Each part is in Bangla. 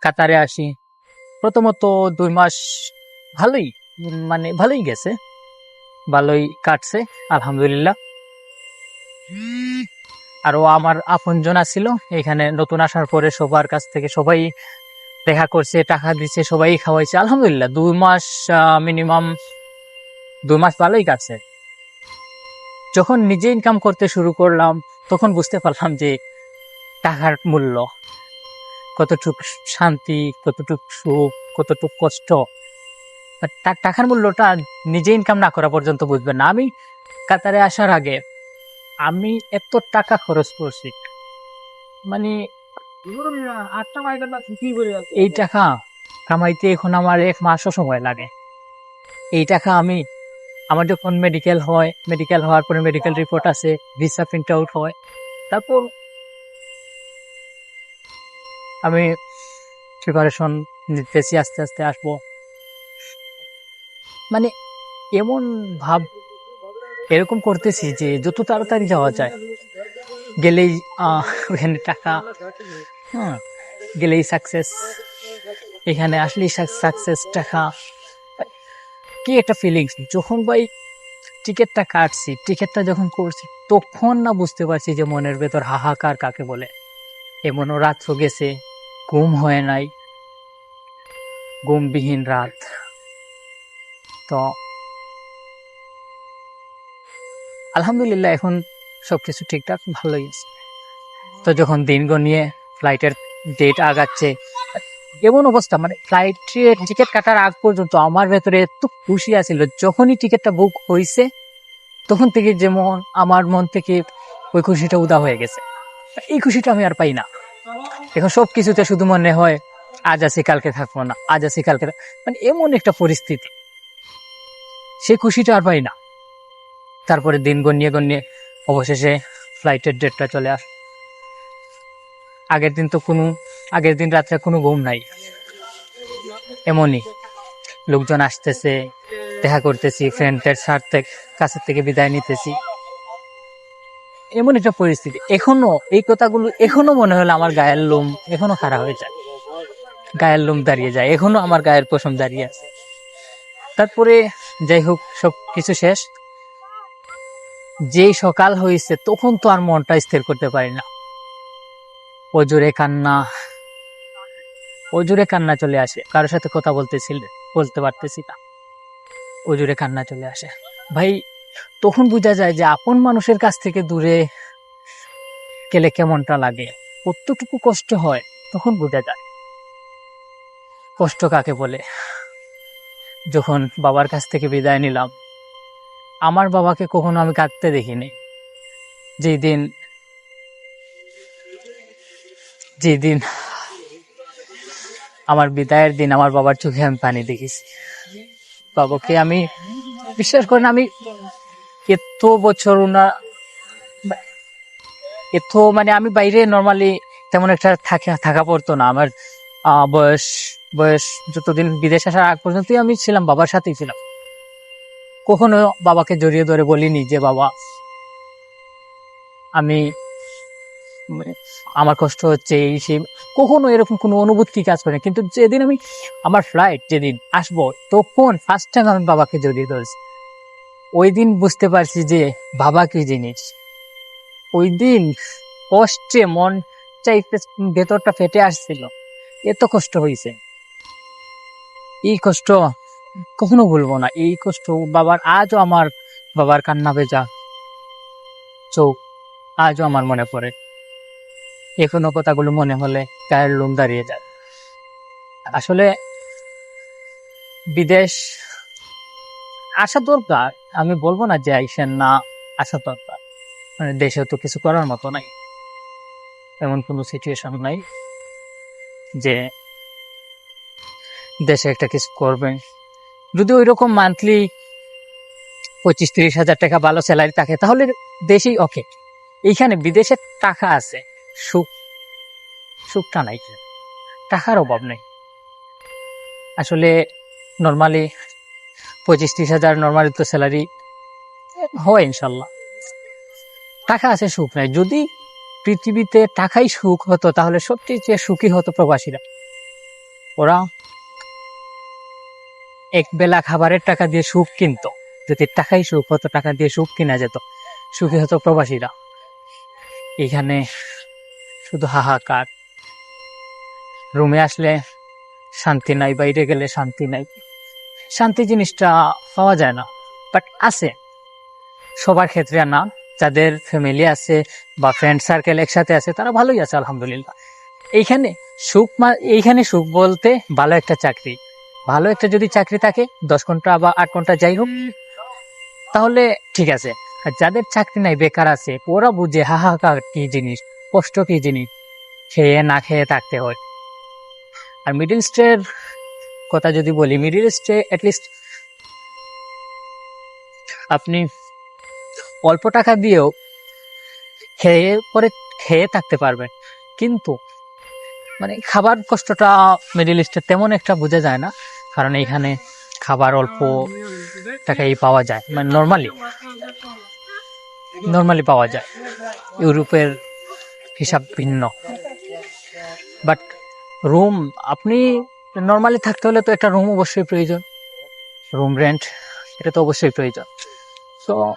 কাতারে আসি। প্রথমত দুই মাস ভালোই মানে ভালোই গেছে। ভালোই কাটছে, আলহামদুলিল্লাহ। আরও আমার আপনজন ছিল এখানে নতুন আসার পরে সবার কাছ থেকে সবাই দেখা করছে, টাকা দিচ্ছে, সবাই খাওয়াইছে। আলহামদুলিল্লাহ, দুই মাস মিনিমাম দুই মাস ভালোই কাটছে। যখন নিজে ইনকাম করতে শুরু করলাম, তখন বুঝতে পারলাম যে টাকার মূল্য কতটুক শান্তি কতটুক সুখ কতটুক কষ্ট। তার টাকার মূল্যটা নিজে ইনকাম না করা পর্যন্ত বুঝবেন না। আমি কাতারে আসার আগে আমি এত টাকা খরচ করছি। মানে এই টাকা কামাইতে এখন আমার এক মাসও সময় লাগে। এই টাকা আমি আমার যখন মেডিকেল হয় মেডিকেল হওয়ার পরে মেডিকেল রিপোর্ট আছে ভিসা প্রিন্ট আউট হয়। তারপর আমি প্রিপারেশন নিতেছি আস্তে আস্তে আসব। মানে এমন ভাব এরকম করতেছি যে যত তাড়াতাড়ি যাওয়া যায়, গেলেই ওখানে টাকা হ্যাঁ গেলেই সাকসেস এখানে আসলেই সাকসেস টাকা। কি একটা ফিলিংস যখন ভাই টিকিটটা কাটছি টিকিটটা যখন করছি, তখন না বুঝতে পারছি যে মনের ভেতর হাহাকার কাকে বলে। এমনও রাত্র গেছে ঘুম হয় নাই। ঘুমবিহীন রাত। তো আলহামদুলিল্লাহ এখন সবকিছু ঠিকঠাক, ভালোই আছে। তো যখন দিন গনিয়ে ফ্লাইটের ডেট আগাচ্ছে, এমন অবস্থা মানে ফ্লাইটের টিকিট কাটার আগ পর্যন্ত আমার ভেতরে এত খুশি আছিল, যখনই টিকিটটা বুক হয়েছে তখন থেকে যেমন আমার মন থেকে ওই খুশিটা উদা হয়ে গেছে। এই খুশিটা আমি আর পাই না। এখন সব কিছুতে শুধু মনে হয়, আজ আছি, কালকে থাকব না, আজ আছি, কালকে মানে এমন একটা পরিস্থিতি। সে খুশিটা আর পাই না। তারপরে দিন গনিয়ে গনিয়ে অবশেষে ফ্লাইটের ডেটটা চলে আস আগের দিন তো কোনো, আগের দিন রাত্রে কোনো ঘুম নাই। এমনই। লোকজন আসতেছে, দেখা করতেছি ফ্রেন্ডের সাথে, কাছের থেকে বিদায় নিতেছি। এমন একটা পরিস্থিতি। এখনও এই কথাগুলো এখনও মনে হলো আমার গায়ের লোম এখনও খারাপ হয়ে যায়। গায়ের লোম দাঁড়িয়ে যায়। এখনও আমার গায়ের পশম দাঁড়িয়ে আছে। তারপরে যাই হোক সব কিছু শেষ। যেই সকাল হয়েছে, তখন তো আর মনটা স্থির করতে পারি না। অজুরে কান্না অজুরে কান্না চলে আসে। কারোর সাথে কথা বলতেছিল, বলতে পারতেছি না। অজুরে কান্না চলে আসে। ভাই তখন বোঝা যায় যে আপন মানুষের কাছ থেকে দূরে গেলে কেমনটা লাগে। কতটুকু কষ্ট হয়, তখন বোঝা যায়। কষ্ট কাকে বলে? যখন বাবার কাছ থেকে বিদায় নিলাম, আমার বাবাকে কখনো আমি কাঁদতে দেখিনি। যেই দিন যেদিন আমার বিদায়ের দিন আমার বাবার চোখে আমি পানি দেখেছি। বাবাকে আমি বিশ্বাস করেন, আমি এত বছর ওনা এত মানে আমি বাইরে নর্মালি তেমন একটা থাকা থাকা পড়তো না। আমার বয়স বয়স যতদিন বিদেশ আসার আগ পর্যন্তই আমি ছিলাম, বাবার সাথেই ছিলাম। কখনো বাবাকে জড়িয়ে ধরে বলিনি যে, বাবা, আমি, আমার কষ্ট হচ্ছে এই সেই কখনো এরকম কোনো অনুভূতি কাজ করে কিন্তু যেদিন আমি, আমার ফ্লাইট যেদিন আসব, তখন ফার্স্ট টাইম আমি বাবাকে জড়িয়ে ধরেছি। ওই দিন বুঝতে পারছি যে বাবা কি জিনিস। ওই দিন কষ্টে মন চাইতে ভেতরটা ফেটে আসছিল। এত কষ্ট হয়েছে এই কষ্ট কখনো ভুলবো না। এই কষ্ট বাবার, আজও আমার বাবার কান্না ভেজা চোখ আজও আমার মনে পড়ে। এখনও কথাগুলো মনে হলে গায়ের লোম দাঁড়িয়ে যায়। আসলে বিদেশ আসা দরকার। আমি বলব না যে আইসেন না আসা দরকার। মানে দেশে তো কিছু করার মতো নাই। এমন কোনো সিচুয়েশন নাই যে দেশে একটা কিছু করবেন যদি ওই রকম মান্থলি পঁচিশ তিরিশ হাজার টাকা ভালো স্যালারি থাকে, তাহলে দেশেই ওকে এইখানে বিদেশে টাকা আছে, সুখ, সুখটা নাই। টাকার অভাব নেই। আসলে নর্মালি পঁচিশ, ত্রিশ হাজার নর্মালি তো স্যালারি হয় ইনশাল্লাহ। টাকা আছে, সুখ নাই। যদি পৃথিবীতে টাকাই সুখ হতো, তাহলে সত্যি যে সুখী হতো প্রবাসীরা। ওরা এক বেলা খাবারের টাকা দিয়ে সুখ কিনতো। যদি টাকাই সুখ হতো, টাকা দিয়ে সুখ কিনা যেত। সুখী হতো প্রবাসীরা। এখানে শুধু হাহাকার। রুমে আসলে শান্তি নাই, বাইরে গেলে শান্তি নাই। শান্তি জিনিসটা পাওয়া যায় না। বাট আছে। সবার ক্ষেত্রে না। যাদের ফ্যামিলি আছে বা ফ্রেন্ড সার্কেল একসাথে আছে, তারা ভালোই আছে, আলহামদুলিল্লাহ। এইখানে সুখ এইখানে সুখ বলতে ভালো একটা চাকরি। ভালো একটা যদি চাকরি থাকে, দশ ঘণ্টা বা আট ঘণ্টা যাই হোক, তাহলে ঠিক আছে। আর যাদের চাকরি নাই, বেকার আছে, ওরা বুঝে হাহাকার কি জিনিস? কষ্ট কি জিনিস? খেয়ে না খেয়ে থাকতে হয়। আর মিডিল স্টের কথা যদি বলি মিডিল স্টে অ্যাটলিস্ট আপনি অল্প টাকা দিয়েও খেয়ে পরে খেয়ে থাকতে পারবেন। কিন্তু মানে খাবার কষ্টটা মিডিল ইস্টে তেমন একটা বোঝা যায় না, কারণ এখানে খাবার অল্প টাকাই পাওয়া যায় মানে নর্মালি নর্মালি পাওয়া যায়। ইউরোপের হিসাব ভিন্ন। বাট রুম আপনি নর্মালি থাকতে হলে তো একটা রুম অবশ্যই প্রয়োজন। রুম রেন্ট এটা তো অবশ্যই প্রয়োজন। তো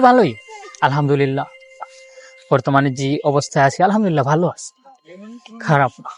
ভালোই। আলহামদুলিল্লাহ। বর্তমানে যে অবস্থায় আছি, আলহামদুলিল্লাহ ভালো আছে। খারাপ না।